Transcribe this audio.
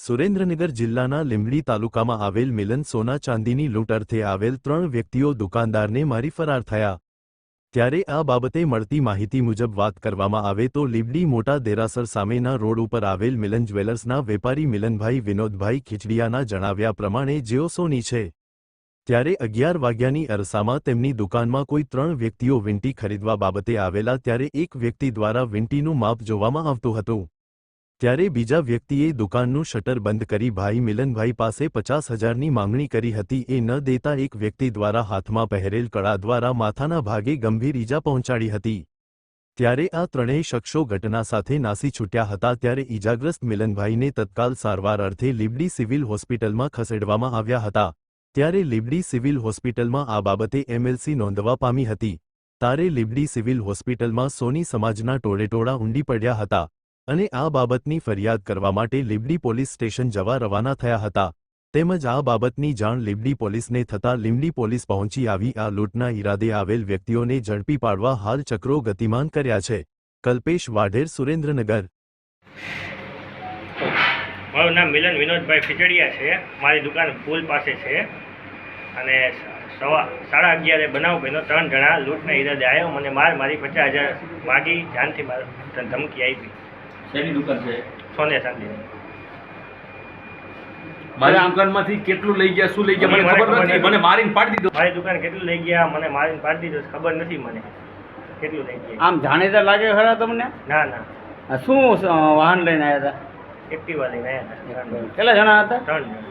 સુરેન્દ્રનગર જિલ્લાના લીંબડી તાલુકામાં આવેલ મિલન સોના ચાંદીની લૂંટ અર્થે આવેલ ત્રણ વ્યક્તિઓ દુકાનદારને મારી ફરાર થયા. ત્યારે આ બાબતે મળતી માહિતી મુજબ વાત કરવામાં આવે તો લીંબડી મોટા દેરાસર સામેના રોડ ઉપર આવેલ મિલન જ્વેલર્સના વેપારી મિલનભાઈ વિનોદભાઈ ખીચડીયાના જણાવ્યા પ્રમાણે જેઓ સોની છે. ત્યારે અગિયાર વાગ્યાની અરસામાં તેમની દુકાનમાં કોઈ ત્રણ વ્યક્તિઓ વીંટી ખરીદવા બાબતે આવેલા ત્યારે એક વ્યક્તિ દ્વારા વીંટીનું માપ જોવામાં આવતું હતું. ત્યારે બીજા વ્યક્તિએ દુકાનનું શટર બંધ કરી ભાઈ મિલનભાઈ પાસે પચાસ હજારની માંગણી કરી હતી. એ ન દેતા એક વ્યક્તિ દ્વારા હાથમાં પહેરેલ કળા દ્વારા માથાના ભાગે ગંભીર ઈજા પહોંચાડી હતી. ત્યારે આ ત્રણેય શખ્સો ઘટના સાથે નાસી છૂટ્યા હતા. ત્યારે ઈજાગ્રસ્ત મિલનભાઈને તત્કાલ સારવાર અર્થે લીબડી સિવિલ હોસ્પિટલમાં ખસેડવામાં આવ્યા હતા. ત્યારે લીબડી સિવિલ હોસ્પિટલમાં આ બાબતે એમએલસી નોંધવા પામી હતી. તારે લીબડી સિવિલ હોસ્પિટલમાં સોની સમાજના ટોળેટોળા ઊંડી પડ્યા હતા. અને આ બાબતની ફરિયાદ કરવા માટે લીંબડી પોલીસ સ્ટેશન જવા રવાના થયા હતા. તેમજ આ બાબતની જાણ લીંબડી પોલીસને થતાં લીંબડી પોલીસ પહોંચી આવી. આ લૂંટના ઈરાદે આવેલ વ્યક્તિઓને ઝડપી પાડવા હાલ ચક્રો ગતિમાન કર્યા છે. કલ્પેશ વાઢેર, સુરેન્દ્રનગર. મારું નામ મિલન વિનોદભાઈ ખીચડિયા છે. મારી દુકાન ફૂલ પાસે છે. અને સવા સાડા અગિયારે બનાવ બન્યો. ત્રણ જણા લૂંટના ઈરાદે આવ્યો. મને માર મારી પચાસ હજાર માગી જાનથી ધમકી આપી. શેની દુકાન છે? સોને ચાંદી. મારી દુકાનમાંથી કેટલું લઈ ગયા શું લઈ ગયા મને ખબર નથી. મને મારીને પાડી દીધો. મારી દુકાન કેટલું લઈ ગયા મને મારીને પાડી દીધું ખબર નથી મને. કેટલું લઈ ગયા. આમ જાણીતા લાગે ખરા તમને? ના ના. શું વાહન લઈને આવ્યા એક્ટિવા લઈને આવ્યા હતા હતા કેટલા જણા હતા? ત્રણ જણા.